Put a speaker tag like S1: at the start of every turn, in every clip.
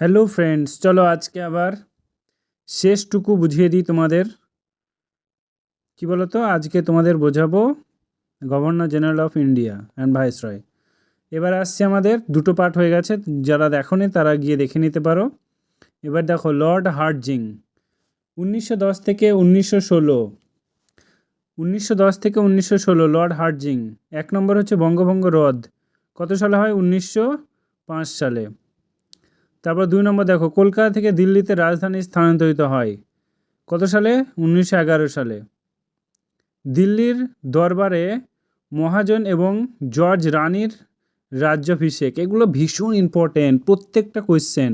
S1: Hello friends চলো আজকে আবার শেষটুকু বুঝিয়ে দিই তোমাদের। কি বলো তো আজকে তোমাদের বোঝাবো governor general of India and viceroy এবার আসছে আমাদের, দুটো পার্ট হয়ে গেছে। যারা দেখোনি, তারা গিয়ে দেখে নিতে পারো। এবার দেখো লর্ড হার্জিং উনিশশো দশ থেকে উনিশশো ষোলো। উনিশশো দশ থেকে উনিশশো ষোলো লর্ড হার্জিং এক নম্বর হচ্ছে বঙ্গভঙ্গ রদ। কত সালে হয়? উনিশশো পাঁচ সালে। তারপর দুই নম্বর দেখো, কলকাতা থেকে দিল্লিতে রাজধানী স্থানান্তরিত হয়। কত সালে? উনিশশো এগারো সালে। দিল্লির দরবারে মহাজন এবং জর্জ রানীর রাজ্যাভিষেক এগুলো ভীষণ ইম্পর্টেন্ট প্রত্যেকটা কোয়েশ্চেন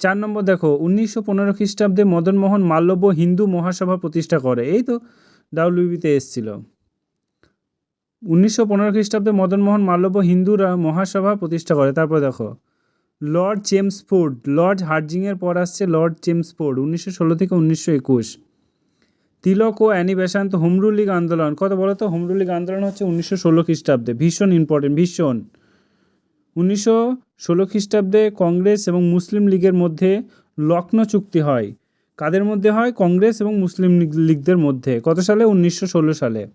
S1: চার নম্বর দেখো, উনিশশো পনেরো খ্রিস্টাব্দে মদনমোহন মাল্যব্য হিন্দু মহাসভা প্রতিষ্ঠা করে। এই তো ডাব্লিউবিতে এসছিল। উনিশশো পনেরো খ্রিস্টাব্দে মদনমোহন মাল্যব্য হিন্দু মহাসভা প্রতিষ্ঠা করে। তারপর দেখো লর্ড চেমসফোর্ড লর্ড হার্জিংয়ের পর আসছে লর্ড চেমসফোর্ড উনিশশো ষোলো থেকে উনিশশো একুশ। তিলক ও Annie Besant home rule League আন্দোলন, কত বলো তো? হোমরু লীগ আন্দোলন হচ্ছে উনিশশো ষোলো খ্রিস্টাব্দে, ভীষণ ইম্পর্টেন্ট ভীষণ। উনিশশো ষোলো খ্রিস্টাব্দে কংগ্রেস এবং মুসলিম লীগের মধ্যে লক্ষ্ণৌ চুক্তি হয়। কাদের মধ্যে হয়? কংগ্রেস এবং মুসলিম লীগদের মধ্যে। কত সালে? উনিশশো ষোলো সালে।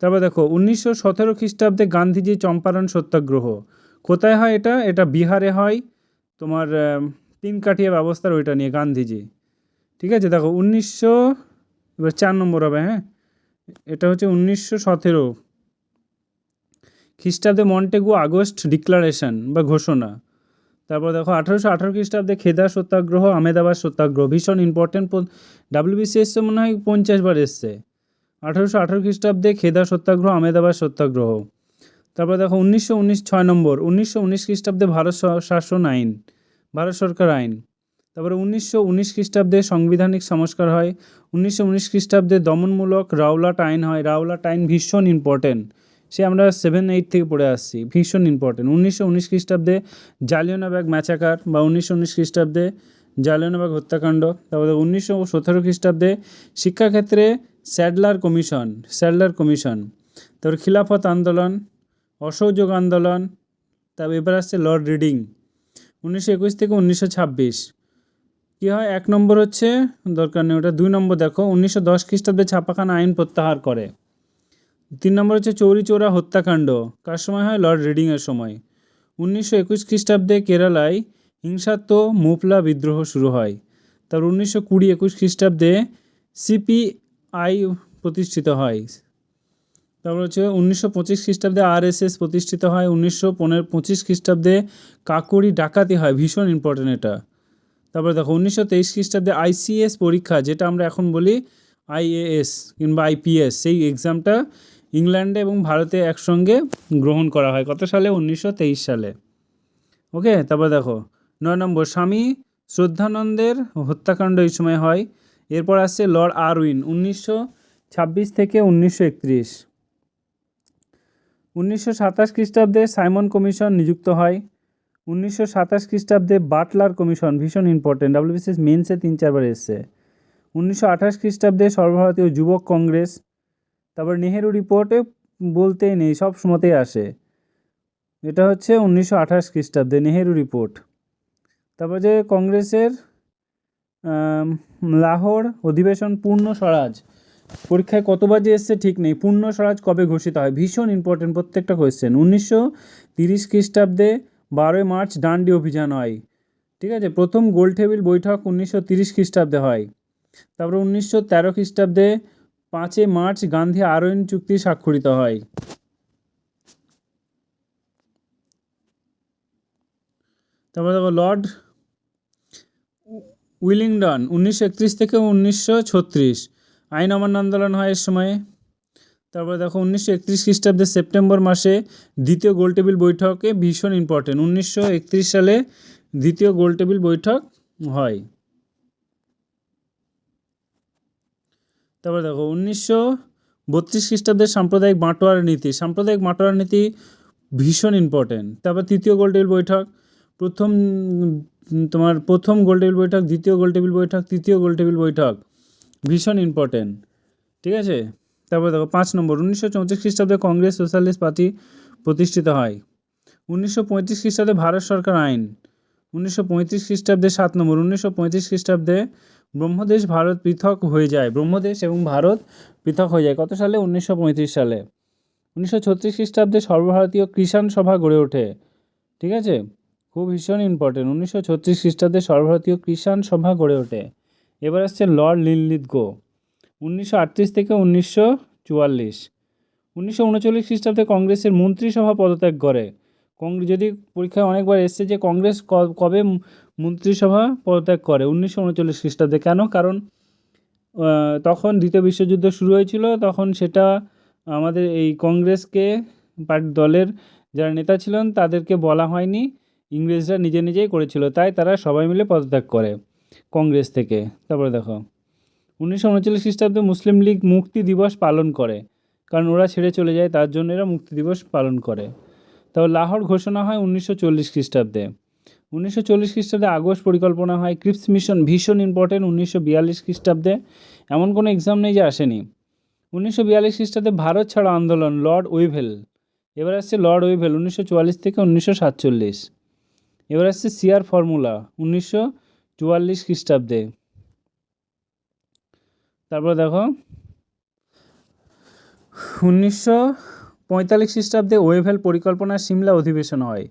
S1: তারপর দেখো, উনিশশো সতেরো খ্রিস্টাব্দে গান্ধীজি চম্পারণ সত্যাগ্রহ। কোথায় হয় এটা? এটা বিহারে হয়। তোমার তিন কাঠিয়া ব্যবস্থার ওইটা নিয়ে, গান্ধীজি। ঠিক আছে? দেখো, উনিশশো, এবার চার নম্বর হবে হ্যাঁ? এটা হচ্ছে উনিশশো সতেরো। খ্রিস্টাব্দে মন্টেগু আগস্ট ডিক্লারেশন বা ঘোষণা। তারপর দেখো, আঠারোশো আঠারো খ্রিস্টাব্দে খেদা সত্যাগ্রহ, আমেদাবাদ সত্যাগ্রহ, ভীষণ ইম্পর্টেন্ট ডাব্লিউবিসি এসছে মনে হয় পঞ্চাশ বার এসছে। আঠারোশো আঠারো খ্রিস্টাব্দে খেদা সত্যাগ্রহ, আমেদাবাদ সত্যাগ্রহ। তারপর দেখো উনিশশো উনিশ ছয় নম্বর, উনিশশো উনিশ খ্রিস্টাব্দে ভারত শাসন আইন, ভারত সরকার আইন। তারপরে উনিশশো উনিশ খ্রিস্টাব্দে সাংবিধানিক সংস্কার হয়, উনিশশো উনিশ খ্রিস্টাব্দে দমনমূলক রাওলাট আইন হয়। রাওলাট আইন ভীষণ ইম্পর্টেন্ট সে আমরা সেভেন এইট থেকে পড়ে আসছি, ভীষণ ইম্পর্টেন্ট উনিশশো উনিশ খ্রিস্টাব্দে জালিয়ানবাগ ম্যাচাকার বা উনিশশো উনিশ খ্রিস্টাব্দে জালিয়ানবাগ হত্যাকাণ্ড, তারপরে উনিশশো সতেরো খ্রিস্টাব্দে শিক্ষাক্ষেত্রে স্যাডলার কমিশন স্যাডলার কমিশন, তারপর খিলাফত আন্দোলন অসহযোগ আন্দোলন তারপর এবার আসছে লর্ড রিডিং, উনিশশো একুশ থেকে উনিশশো ছাব্বিশ। কী হয়? এক নম্বর হচ্ছে, দরকার নেই ওটা, দুই নম্বর দেখো, উনিশশো দশ খ্রিস্টাব্দে ছাপাখানা আইন প্রত্যাহার করে। তিন নম্বর হচ্ছে চৌরি চৌরা হত্যাকাণ্ড, কার সময় হয়? লর্ড রিডিংয়ের সময়। উনিশশো একুশ খ্রিস্টাব্দে কেরালায় হিংসাত্ম মুপলা বিদ্রোহ শুরু হয়। তারপর উনিশশো কুড়ি একুশ খ্রিস্টাব্দে সিপিআই প্রতিষ্ঠিত হয়। তারপর হচ্ছে উনিশশো পঁচিশ খ্রিস্টাব্দে আরএসএস প্রতিষ্ঠিত হয়, উনিশশো পনেরো, পঁচিশ খ্রিস্টাব্দে কাকুরি ডাকাতি হয়, ভীষণ ইম্পর্টেন্ট এটা। তারপরে দেখো, উনিশশো তেইশ খ্রিস্টাব্দে আইসিএস পরীক্ষা, যেটা আমরা এখন বলি আইএএস কিংবা আইপিএস, সেই এক্সামটা ইংল্যান্ডে এবং ভারতে একসঙ্গে গ্রহণ করা হয়। কত সালে? উনিশশো তেইশ সালে। ওকে? তারপর দেখো, নয় নম্বর, স্বামী শ্রদ্ধানন্দের হত্যাকাণ্ড এই সময় হয়। এরপর আসছে লর্ড আরউইন, উনিশশো ছাব্বিশ থেকে উনিশশো একত্রিশ। উনিশশো সাতাশ খ্রিস্টাব্দে সাইমন কমিশন নিযুক্ত হয়। উনিশশো সাতাশ খ্রিস্টাব্দে বাটলার কমিশন ভীষণ ইম্পর্টেন্ট ডাব্লিউবিসিএস মেন্সে তিন চারবার এসছে। উনিশশো আঠাশ খ্রিস্টাব্দে সর্বভারতীয় যুবক কংগ্রেস, তারপর নেহেরু রিপোর্টে বলতেই নেই, সব সময়তেই আসে। এটা হচ্ছে উনিশশো আঠাশ খ্রিস্টাব্দে নেহেরু রিপোর্ট তারপর যে কংগ্রেসের লাহোর অধিবেশন পূর্ণ স্বরাজ পরীক্ষায় কতবার যে এসছে ঠিক নেই। পূর্ণ স্বরাজ কবে ঘোষিত হয়? ভীষণ ইম্পর্টেন্ট প্রত্যেকটা কোয়েশ্চেন উনিশশো তিরিশ খ্রিস্টাব্দে বারোই মার্চ ডান্ডি অভিযান হয়। ঠিক আছে? প্রথম গোল টেবিল বৈঠক উনিশশো তিরিশ খ্রিস্টাব্দে হয়। তারপরে উনিশশো তেরো খ্রিস্টাব্দে পাঁচই মার্চ গান্ধী আরোইন চুক্তি স্বাক্ষরিত হয়। তারপরে দেখো, লর্ড উইলিংডন উনিশশো একত্রিশ থেকে উনিশশো ছত্রিশ। আইন অমান্য আন্দোলন হয় এর সময়ে। তারপরে দেখো, উনিশশো একত্রিশ খ্রিস্টাব্দে সেপ্টেম্বর মাসে দ্বিতীয় গোলটেবিল বৈঠকে ভীষণ ইম্পর্টেন্ট উনিশশো একত্রিশ সালে দ্বিতীয় গোলটেবিল বৈঠক হয়। তারপরে দেখো, উনিশশো বত্রিশ খ্রিস্টাব্দের সাম্প্রদায়িক বাঁটোয়ারা নীতি। সাম্প্রদায়িক বাঁটোয়ারা নীতি ভীষণ ইম্পর্টেন্ট তারপর তৃতীয় গোলটেবিল বৈঠক, প্রথম, তোমার প্রথম গোলটেবিল বৈঠক, দ্বিতীয় গোলটেবিল বৈঠক, তৃতীয় গোলটেবিল বৈঠক। ভীষণ ইম্পর্টেন্ট ঠিক আছে? তারপরে দেখো, পাঁচ নম্বর, উনিশশো চৌত্রিশ খ্রিস্টাব্দে কংগ্রেস সোশ্যালিস্ট পার্টি প্রতিষ্ঠিত হয়। উনিশশো পঁয়ত্রিশ খ্রিস্টাব্দে ভারত সরকার আইন। উনিশশো পঁয়ত্রিশ খ্রিস্টাব্দে সাত নম্বর, উনিশশো পঁয়ত্রিশ খ্রিস্টাব্দে ব্রহ্মদেশ ভারত পৃথক হয়ে যায়, ব্রহ্মদেশ এবং ভারত পৃথক হয়ে যায়। কত সালে? উনিশশো পঁয়ত্রিশ সালে। উনিশশো ছত্রিশ খ্রিস্টাব্দে সর্বভারতীয় কৃষাণ সভা গড়ে ওঠে, ঠিক আছে? খুব ভীষণ ইম্পর্টেন্ট উনিশশো ছত্রিশ খ্রিস্টাব্দে সর্বভারতীয় কৃষাণ সভা গড়ে ওঠে। এবার আসছে লর্ড লিনলিথগো উনিশশো আটত্রিশ থেকে উনিশশো চুয়াল্লিশ। উনিশশো উনচল্লিশ খ্রিস্টাব্দে কংগ্রেসের মন্ত্রিসভা পদত্যাগ করে। কংগ্রেস যদি পরীক্ষায় অনেকবার এসছে যে কংগ্রেস কবে মন্ত্রিসভা পদত্যাগ করে, উনিশশো উনচল্লিশ খ্রিস্টাব্দে। কেন? কারণ তখন দ্বিতীয় বিশ্বযুদ্ধ শুরু হয়েছিল, তখন সেটা আমাদের এই কংগ্রেসকে পার্টি দলের যারা নেতা ছিলেন, তাদেরকে বলা হয়নি। ইংরেজরা নিজে নিজেই করেছিল, তাই তারা সবাই মিলে পদত্যাগ করে। কংগ্রেস থেকে। তারপরে দেখো, উনিশশো উনচল্লিশ খ্রিস্টাব্দে মুসলিম লীগ মুক্তি দিবস পালন করে, কারণ ওরা ছেড়ে চলে যায়, তার জন্য এরা মুক্তি দিবস পালন করে। তারপর লাহোর ঘোষণা হয় উনিশশো চল্লিশ খ্রিস্টাব্দে। উনিশশো চল্লিশ খ্রিস্টাব্দে আগস্ট পরিকল্পনা হয়, ক্রিপস মিশন ভীষণ ইম্পর্টেন্ট উনিশশো বিয়াল্লিশ খ্রিস্টাব্দে। এমন কোনো এক্সাম নেই যে আসেনি। উনিশশো বিয়াল্লিশ খ্রিস্টাব্দে ভারত ছাড়ো আন্দোলন, লর্ড উইভেল। এবার আসছে লর্ড উইভেল, উনিশশো চুয়াল্লিশ থেকে উনিশশো সাতচল্লিশ। এবার আসছে সিআর ফর্মুলা, উনিশশো চুয়াল্লিশ খ্রিস্টাব্দে। তারপর দেখো, উনিশশো পঁয়তাল্লিশ খ্রিস্টাব্দে ওয়েভেল পরিকল্পনা সিমলা অধিবেশন হয়।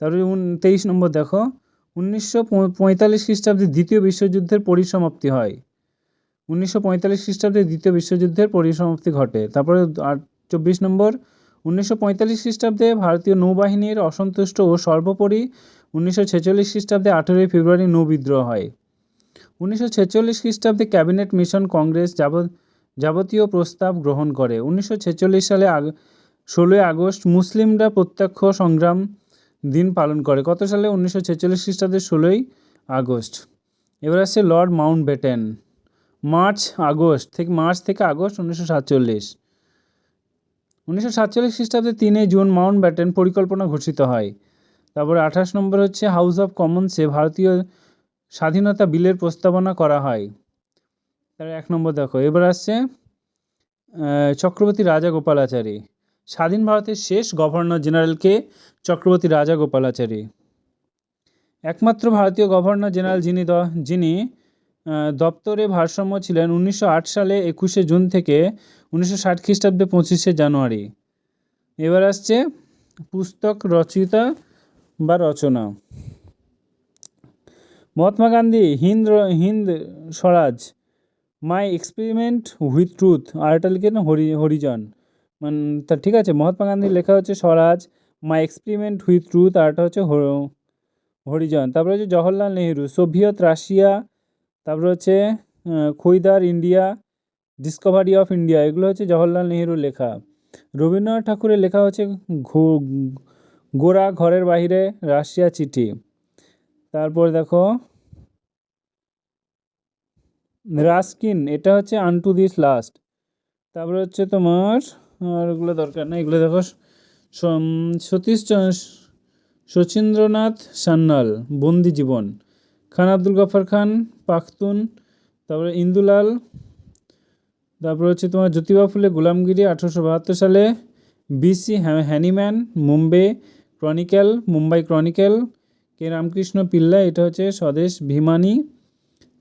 S1: তারপরে তেইশ নম্বর দেখো, উনিশশো পঁয়তাল্লিশ খ্রিস্টাব্দে দ্বিতীয় বিশ্বযুদ্ধের পরিসমাপ্তি হয়। উনিশশো পঁয়তাল্লিশ খ্রিস্টাব্দে দ্বিতীয় বিশ্বযুদ্ধের পরিসমাপ্তি ঘটে। তারপরে চব্বিশ নম্বর, উনিশশো পঁয়তাল্লিশ খ্রিস্টাব্দে ভারতীয় নৌবাহিনীর অসন্তুষ্ট ও সর্বোপরি উনিশশো ছেচল্লিশ খ্রিস্টাব্দে আঠেরোই ফেব্রুয়ারি নৌবিদ্রোহ হয়। উনিশশো ছেচল্লিশ খ্রিস্টাব্দে ক্যাবিনেট মিশন কংগ্রেস যাব যাবতীয় প্রস্তাব গ্রহণ করে। উনিশশো ছেচল্লিশ সালে আগ ষোলোই আগস্ট মুসলিমরা প্রত্যক্ষ সংগ্রাম দিন পালন করে। কত সালে? উনিশশো ছেচল্লিশ খ্রিস্টাব্দের ষোলোই আগস্ট। এবার আসছে Lord Mountbatten March August থেকে মার্চ থেকে আগস্ট উনিশশো সাতচল্লিশ। উনিশশো সাতচল্লিশ খ্রিস্টাব্দে তিনে জুন মাউন্ট ব্যাটেন পরিকল্পনা ঘোষিত হয়। তারপরে আঠাশ নম্বর হচ্ছে হাউস অফ কমন্সে ভারতীয় স্বাধীনতা বিলের প্রস্তাবনা করা হয়। তার এক নম্বর দেখো, এবার আসছে চক্রবর্তী রাজা গোপালাচারী। স্বাধীন ভারতের শেষ গভর্নর জেনারেলকে চক্রবর্তী রাজা গোপালাচারী। একমাত্র ভারতীয় গভর্নর জেনারেল যিনি দ- যিনি দপ্তরে ভারসাম্য ছিলেন উনিশশো আট সালে একুশে জুন থেকে উনিশশো ষাট খ্রিস্টাব্দে পঁচিশে জানুয়ারি। এবার আসছে পুস্তক রচয়িতা বা রচনা। Mahatma Gandhi Hind Hind Swaraj, my experiment with truth আর এটা লিখে না হরি, হরিজন। মানে তা ঠিক আছে, মহাত্মা গান্ধীর লেখা হচ্ছে Swaraj, my experiment with truth আর এটা হচ্ছে হর- হরিজন। তারপরে হচ্ছে জওহরলাল নেহেরু, সোভিয়ত রাশিয়া, তারপরে হচ্ছে খৈদার ইন্ডিয়া, ডিসকভারি অফ ইন্ডিয়া, এগুলো হচ্ছে জওহরলাল নেহেরুর লেখা। রবীন্দ্রনাথ ঠাকুরের লেখা হচ্ছে গোরা ঘরের বাইরে রাশিয়া চিঠি। তারপর দেখো, রাস্কিন, এটা হচ্ছে আনটু দিস লাস্ট। তারপরে হচ্ছে তোমার, আর এগুলো দরকার না এগুলো দেখো সতীশ শচীন্দ্রনাথ সান্যাল, বন্দি জীবন। খান আব্দুল গফর খান, পাখতুন, তারপরে ইন্দুলাল, তারপর হচ্ছে তোমার জ্যোতিবা ফুলে গোলামগিরি আঠারোশো বাহাত্তর সালে B C Horniman, Bombay chronicle Mumbai chronicle K Ramakrishna Pillai এটা হচ্ছে স্বদেশ ভিমানি,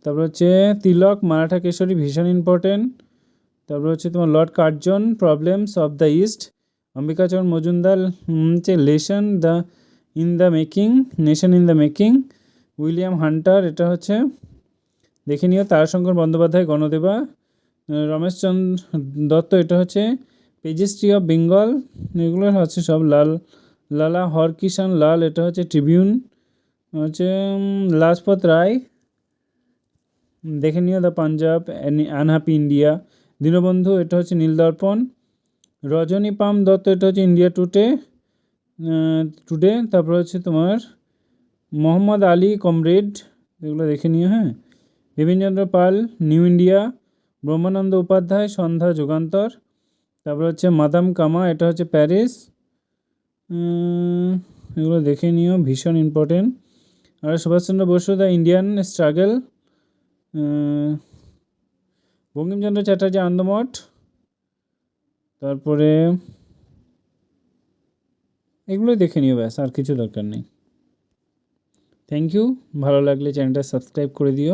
S1: তারপর হচ্ছে তিলক মারাঠা কেশরী ভীষণ ইম্পর্টেন্ট তারপর হচ্ছে তোমার Lord Curzon problems of the east Ambikacharan Majumdar হচ্ছে lesson the in the making nation in the making William Hunter এটা হচ্ছে, দেখে নিও, তারাশঙ্কর বন্দ্যোপাধ্যায়, গণদেবা রমেশচন্দ্র দত্ত, এটা হচ্ছে পেজেস্ট্রি অফ বেঙ্গল এগুলো হচ্ছে সব লাল লালা হরকিষান লাল, এটা হচ্ছে ট্রিবিউন হচ্ছে লাজপত রায়। দেখে নিও the Punjab unhappy India. Dinabandhu, এটা হচ্ছে নীলদর্পণ রজনী পাম দত্ত, এটা হচ্ছে ইন্ডিয়া টুডে টুডে। তারপর হচ্ছে তোমার মোহাম্মদ আলী কমরেড, এগুলো দেখে নিও হ্যাঁ। Bipinchandra Pal, new India. ব্রহ্মানন্দ উপাধ্যায়, সন্ধ্যা যুগান্তর। তারপর হচ্ছে মাদাম কামা, এটা হচ্ছে প্যারিস। এগুলো দেখে নিও, ভীষণ important R Subhashchandra Basu the Indian struggle Bankimchandra Chatterjee Anandamath, তারপরে এগুলোই দেখে নিও ব্যাস, আর কিছু দরকার নেই। থ্যাংক ইউ ভালো লাগলে চ্যানেলটা সাবস্ক্রাইব করে দিও।